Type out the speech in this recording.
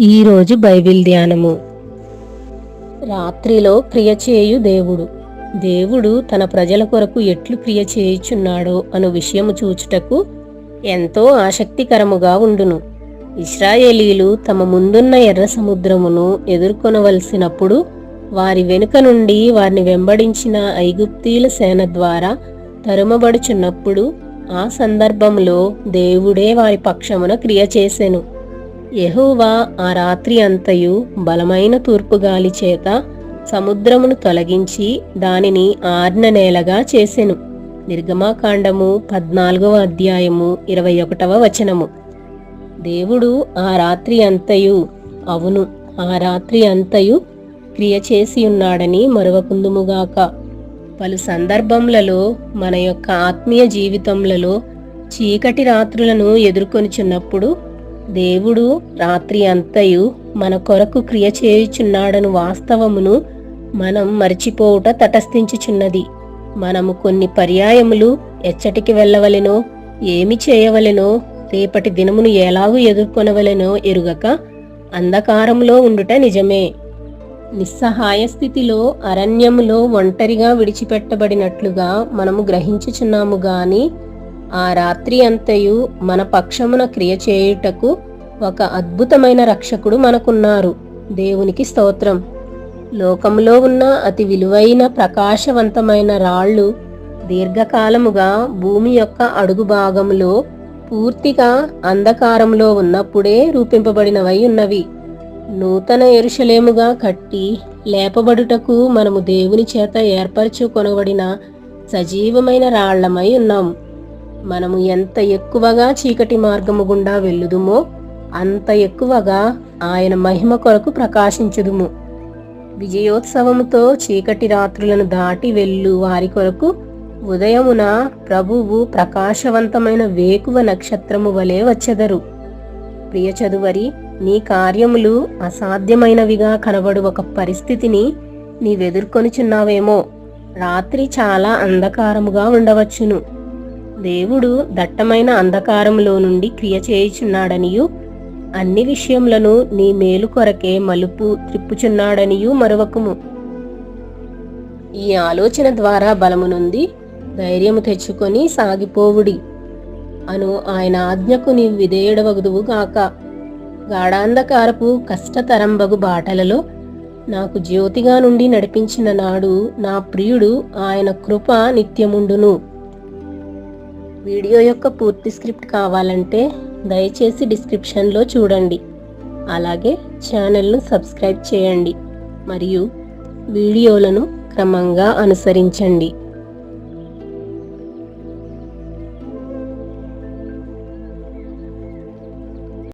ఈరోజు బైబిల్ ధ్యానము. రాత్రిలో క్రియ చేయు దేవుడు. దేవుడు తన ప్రజల కొరకు ఎట్లు క్రియ చేయుచున్నాడో అను విషయము చూచుటకు ఎంతో ఆసక్తికరముగా ఉండును. ఇస్రాయేలీలు తమ ముందున్న ఎర్ర సముద్రమును ఎదుర్కొనవలసినప్పుడు వారి వెనుక నుండి వారిని వెంబడించిన ఐగుప్తీల సేన ద్వారా తరుమబడుచున్నప్పుడు ఆ సందర్భంలో దేవుడే వారి పక్షమున క్రియ చేసెను. యహోవా ఆ రాత్రి అంతయు బలమైన తూర్పుగాలి చేత సముద్రమును తొలగించి దానిని ఆర్న నేలగా చేసెను. నిర్గమాకాండము పద్నాలుగవ అధ్యాయము ఇరవై ఒకటవ వచనము. దేవుడు ఆ రాత్రి అంతయు అవును ఆ రాత్రి అంతయు క్రియ చేసి ఉన్నాడని మరవకుందుముగాక. పలు సందర్భములలో మన యొక్క ఆత్మీయ జీవితములలో చీకటి రాత్రులను ఎదుర్కొనిచున్నప్పుడు దేవుడు రాత్రి అంతయు మన కొరకు క్రియ చేయుచున్నాడను వాస్తవమును మనం మరిచిపోవుట తటస్థించుచున్నది. మనము కొన్ని పర్యాయములు ఎచ్చటికి వెళ్ళవలెనో ఏమి చేయవలెనో రేపటి దినమును ఎలాగూ ఎదుర్కొనవలెనో ఎరుగక అంధకారంలో ఉండుట నిజమే. నిస్సహాయ స్థితిలో అరణ్యములో ఒంటరిగా విడిచిపెట్టబడినట్లుగా మనము గ్రహించుచున్నాము గాని ఆ రాత్రి అంతయు మన పక్షమున క్రియ చేయుటకు ఒక అద్భుతమైన రక్షకుడు మనకున్నారు. దేవునికి స్తోత్రం. లోకములో ఉన్న అతి విలువైన ప్రకాశవంతమైన రాళ్ళు దీర్ఘకాలముగా భూమి యొక్క అడుగు భాగంలో పూర్తిగా అంధకారంలో ఉన్నప్పుడే రూపింపబడినవై ఉన్నవి. నూతన ఎరుషలేముగా కట్టి లేపబడుటకు మనము దేవుని చేత ఏర్పరచుకొనబడిన సజీవమైన రాళ్ళమై ఉన్నాం. మనము ఎంత ఎక్కువగా చీకటి మార్గము గుండా వెళ్ళుదుమో అంత ఎక్కువగా ఆయన మహిమ కొరకు ప్రకాశించుదుము. విజయోత్సవముతో చీకటి రాత్రులను దాటి వెళ్ళు వారి కొరకు ఉదయమున ప్రభువు ప్రకాశవంతమైన వేకువ నక్షత్రము వలె వచ్చెదరు. ప్రియ చదువరి నీ కార్యములు అసాధ్యమైనవిగా కనబడు ఒక పరిస్థితిని నీవెదుర్కొనిచున్నావేమో. రాత్రి చాలా అంధకారముగా ఉండవచ్చును. దేవుడు దట్టమైన అంధకారంలో నుండి క్రియ చేయుచున్నాడనియు. అన్ని విషయములను నీ మేలు కొరకే మలుపు త్రిప్పుచున్నాడనియు మరొకము ఈ ఆలోచన ద్వారా బలము నుండి ధైర్యము తెచ్చుకొని సాగిపోవుడి. అను ఆయన ఆజ్ఞకు నీవు విధేయుడవగుదువు గాక. గాఢాంధకారపు కష్టతరంబగు బాటలలో నాకు జ్యోతిగా నుండి నడిపించిన నాడు నా ప్రియుడు ఆయన కృప నిత్యముండును. వీడియో యొక్క పూర్తి స్క్రిప్ట్ కావాలంటే దయచేసి డిస్క్రిప్షన్లో చూడండి. అలాగే ఛానల్ను సబ్స్క్రైబ్ చేయండి. మరియు వీడియోలను క్రమంగా అనుసరించండి.